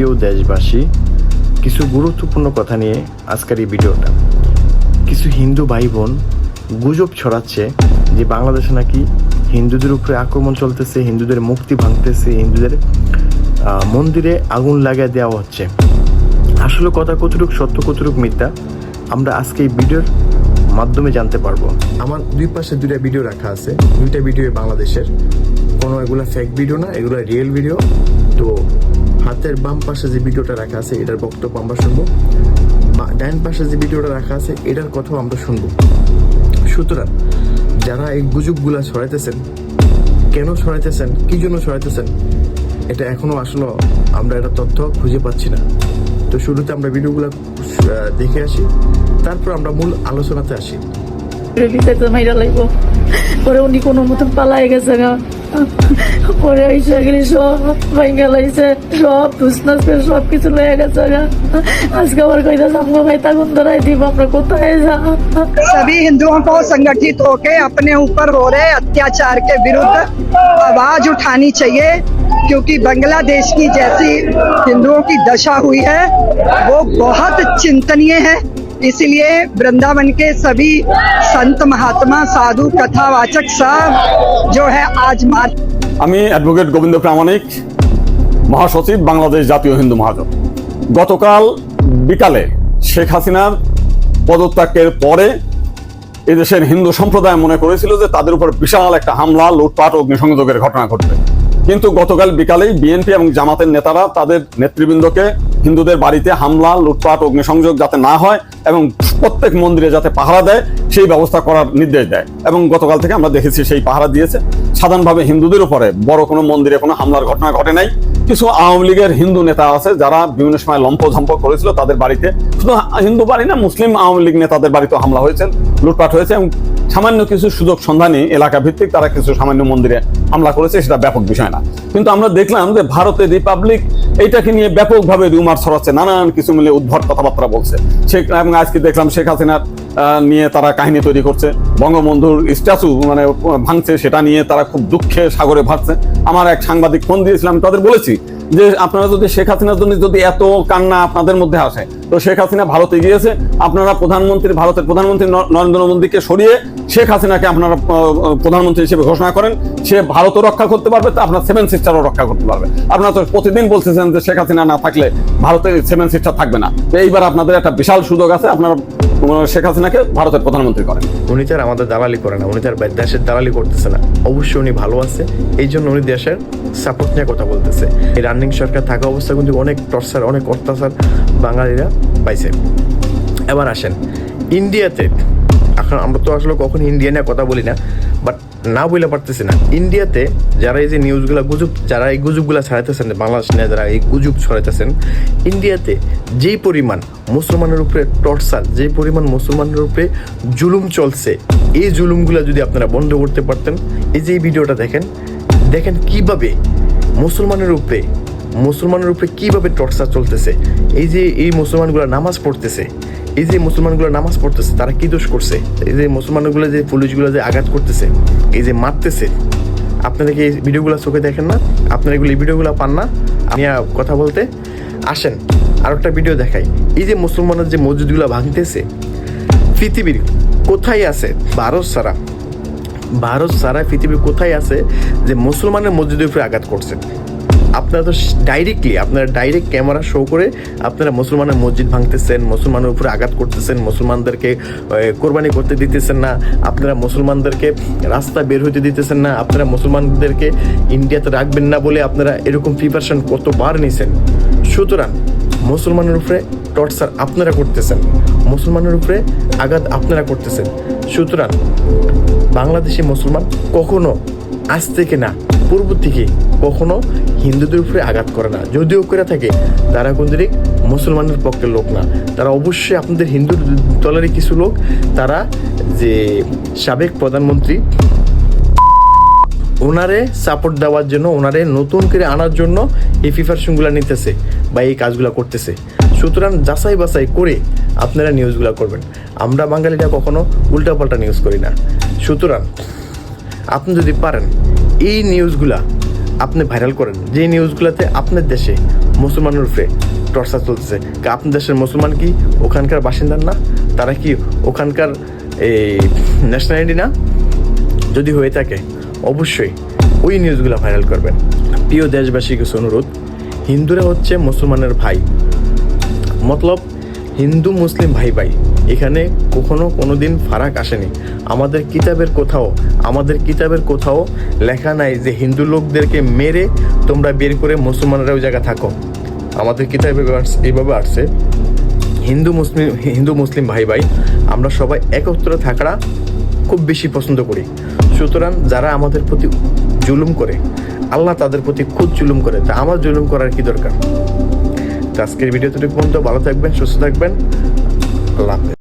প্রিয় দেশবাসী, কিছু গুরুত্বপূর্ণ কথা নিয়ে আজকের এই ভিডিওটা। কিছু হিন্দু ভাই বোন গুজব ছড়াচ্ছে যে বাংলাদেশে নাকি হিন্দুদের উপরে আক্রমণ চলতেছে, হিন্দুদের মুক্তি ভাঙতেছে, হিন্দুদের মন্দিরে আগুন লাগিয়ে দেওয়া হচ্ছে। আসলে কথা কতটুকু সত্য, কতটুকু মিথ্যা, আমরা আজকে এই ভিডিওর মাধ্যমে জানতে পারব। আমার দুই পাশে দুইটা ভিডিও রাখা আছে। দুইটা ভিডিও বাংলাদেশের। কোনো এগুলো ফেক ভিডিও না, এগুলো রিয়েল ভিডিও তো হাতের বাম পাশে যে ভিডিওটা রাখা আছে, এটার বক্তব্য আমরা শুনব। ডান পাশে যে ভিডিওটা রাখা আছে, এটার কথাও আমরা শুনব। সুতরাং, যারা এই গুজবগুলা ছড়াইতেছেন, কেন ছড়াইতেছেন, কি জন্য ছড়াইতেছেন, এটা এখনও আসলে আমরা এটা তথ্য খুঁজে পাচ্ছি না। তো শুরুতে আমরা ভিডিওগুলো দেখে আসি, তারপর আমরা মূল আলোচনাতে আসি। পরে উনি কোনো মতন পালাই গেছে গা পরে আইসা গেলি সব ভাইঙ্গা লাইছে সব দুসনাস সব কিছু লয়ে গেছে গা আজকে আবার কইতা সামনে ভাই তাগুন ধরাই দিব আমরা কোথায় যা सभी हिंदुओं को संगठित होकर अपने ऊपर हो रहे अत्याचार के विरुद्ध आवाज उठानी चाहिए क्योंकि बांग्लादेश की जैसी हिंदुओं की दशा हुई है वो बहुत चिंतनीय है इसलिए वृंदावन के सभी संत महात्मा साधु कथावाचक सब जो है आज मार्च আমি অ্যাডভোকেট গোবিন্দ প্রামাণিক মহাসচিব বাংলাদেশ জাতীয় হিন্দু মহাজোট গতকাল বিকালে শেখ হাসিনার পদত্যাগের পরে এদেশের হিন্দু সম্প্রদায় মনে করেছিল যে তাদের উপর বিশাল একটা হামলা লুটপাট অগ্নিসংযোগের ঘটনা ঘটবে কিন্তু গতকাল বিকালেই বিএনপি এবং জামাতের নেতারা তাদের নেতৃবৃন্দকে হিন্দুদের বাড়িতে হামলা, লুটপাট, অগ্নিসংযোগ যাতে না হয় এবং প্রত্যেক মন্দিরে যাতে পাহারা দেয়, সেই ব্যবস্থা করার নির্দেশ দেয়। এবং গতকাল থেকে আমরা দেখেছি সেই পাহারা দিয়েছে। সাধারণভাবে হিন্দুদের উপরে বড় কোনো মন্দিরে কোনো হামলার ঘটনা ঘটে নাই। কিছু আওয়ামী লীগের হিন্দু নেতা আছে, যারা বিভিন্ন সময় লম্পঝম্প করেছিল তাদের বাড়িতে। শুধু হিন্দু বাড়ি না, মুসলিম আওয়ামী লীগ নেতাদের বাড়িতে হামলা হয়েছে, লুটপাট হয়েছে এবং সামান্য কিছু সুযোগ সন্ধানী এলাকা ভিত্তিক তারা কিছু সামান্য মন্দিরে হামলা করেছে, সেটা ব্যাপক বিষয় না। কিন্তু আমরা দেখলাম যে ভারতের রিপাবলিক এইটাকে নিয়ে ব্যাপকভাবে রুমার ছড়াচ্ছে, নানান কিছু মিলে উদ্ভট কথাবার্তা বলছে। শেখ এবং আজকে দেখলাম শেখ হাসিনার নিয়ে তারা কাহিনী তৈরি করছে। বঙ্গবন্ধুর স্ট্যাচু মানে ভাঙছে, সেটা নিয়ে তারা খুব দুঃখে সাগরে ভাসছে। আমার এক সাংবাদিক ফোন দিয়েছিলাম তাদের বলেছি যে আপনারা যদি শেখ হাসিনার জন্য যদি এত কান্না আপনাদের মধ্যে আসে, তো শেখ হাসিনা ভারতে গিয়েছে, আপনারা প্রধানমন্ত্রী, ভারতের প্রধানমন্ত্রী নরেন্দ্র মোদীকে সরিয়ে শেখ হাসিনাকে আপনারা প্রধানমন্ত্রী হিসেবে ঘোষণা করেন। সে ভারতও রক্ষা করতে পারবে, তা আপনার সেভেন সিস্টারও রক্ষা করতে পারবে। আপনারা তো প্রতিদিন বলতেছেন যে শেখ হাসিনা না থাকলে ভারতের সেভেন সিস্টার থাকবে না। তো এইবার আপনাদের একটা বিশাল সুযোগ আছে, আপনারা শেখ হাসিনাকে ভারতের প্রধানমন্ত্রী করেন। উনি তার আমাদের দালালি করে না, উনি তার দেশের দালালি করতেছে না। অবশ্যই উনি ভালো আছে। এই জন্য উনি দেশের সাপোর্ট নিয়ে কথা বলতেছে। এই রানিং সরকার থাকা অবস্থা কিন্তু অনেক টর্চার অনেক অত্যাচার বাঙালিরা পাইছে। এবার আসেন ইন্ডিয়াতে এখন আমরা তো আসলে কখন ইন্ডিয়া নিয়ে কথা বলি না। বাট না বলে পারতেছি না। ইন্ডিয়াতে যারা এই যে নিউজগুলো গুজব যারা এই গুজবগুলো ছড়াইতেছেন বাংলাদেশ নিয়ে যারা এই গুজব ছড়াইতেছেন ইন্ডিয়াতে যেই পরিমাণ মুসলমানের উপরে টর্চার যে পরিমাণ মুসলমানের উপরে জুলুম চলছে, এই জুলুমগুলো যদি আপনারা বন্ধ করতে পারতেন, এই যে এই ভিডিওটা দেখেন দেখেন কীভাবে মুসলমানের উপরে মুসলমানের উপরে কীভাবে টর্চার চলতেছে? এই যে এই মুসলমানগুলো নামাজ পড়তেছে, এই যে মুসলমানগুলো নামাজ পড়তেছে, তারা কি দোষ করছে? এই যে মুসলমানগুলো যে পুলিশগুলো যে আঘাত করতেছে, এই যে মারতেছে, আপনারা কি এই ভিডিওগুলো চোখে দেখেন না? আপনারা এগুলো এই ভিডিওগুলো পান না? আমি কথা বলতে আসেন আর একটা ভিডিও দেখাই। এই যে মুসলমানের যে মসজিদগুলো ভাঙতেছে, পৃথিবীর কোথায় আছে? ভারত সারা ভারত সারা পৃথিবীর কোথায় আছে যে মুসলমানের মসজিদের উপরে আঘাত করছে? আপনারা তো ডাইরেক্টলি আপনারা ডাইরেক্ট ক্যামেরা শো করে আপনারা মুসলমানের মসজিদ ভাঙতেছেন, মুসলমানের উপরে আঘাত করতেছেন, মুসলমানদেরকে কোরবানি করতে দিতেছেন না, আপনারা মুসলমানদেরকে রাস্তা বের হতে দিতেছেন না, আপনারা মুসলমানদেরকে ইন্ডিয়াতে রাখবেন না বলে আপনারা এরকম প্রিপারেশন কতবার নিছেন? সুতরাং মুসলমানের উপরে টর্চার আপনারা করতেছেন, মুসলমানের উপরে আঘাত আপনারা করতেছেন। সুতরাং বাংলাদেশি মুসলমান কখনো আজ থেকে না, পূর্ব থেকে কখনো হিন্দুদের উপরে আঘাত করে না। যদিও করে থাকে, তারা কোনদিনই মুসলমানের পক্ষের লোক না। তারা অবশ্যই আপনাদের হিন্দু দলেরই কিছু লোক। তারা যে সাবেক প্রধানমন্ত্রী, ওনারে সাপোর্ট দেওয়ার জন্য, ওনারে নতুন করে আনার জন্য এই প্রিপারেশনগুলো নিতেছে বা এই কাজগুলো করতেছে। সুতরাং যাচাই বাছাই করে আপনারা নিউজগুলো করবেন। আমরা বাঙালিরা কখনো উল্টাপাল্টা নিউজ করি না। সুতরাং আপনি যদি পারেন, এই নিউজগুলা আপনি ভাইরাল করেন। যে নিউজগুলোতে আপনার দেশে মুসলমানের উপরে টর্চার চলতেছে। আপনার দেশের মুসলমান কি ওখানকার বাসিন্দার না? তারা কি ওখানকার এই ন্যাশনালিটি না? যদি হয়ে থাকে, অবশ্যই ওই নিউজগুলো ভাইরাল করবেন। প্রিয় দেশবাসী কিছু অনুরোধ, হিন্দুরা হচ্ছে মুসলমানের ভাই। মতলব হিন্দু মুসলিম ভাই ভাই, এখানে কখনো কোনো দিন ফারাক আসেনি। আমাদের কিতাবের কোথাও, আমাদের কিতাবের কোথাও লেখা নাই যে হিন্দু লোকদেরকে মেরে তোমরা বের করে মুসলমানরা ওই জায়গায় থাকো। আমাদের কিতাবে এইভাবে আসছে। হিন্দু মুসলিম হিন্দু মুসলিম ভাই ভাই, আমরা সবাই একত্র থাকাটা খুব বেশি পছন্দ করি। সুতরাং যারা আমাদের প্রতি জুলুম করে, আল্লাহ তাদের প্রতি খুব জুলুম করে, তা আমার জুলুম করার কি দরকার? আজকের ভিডিও থেকে পর্যন্ত। ভালো থাকবেন সুস্থ থাকবেন। আল্লাহ হাফেজ।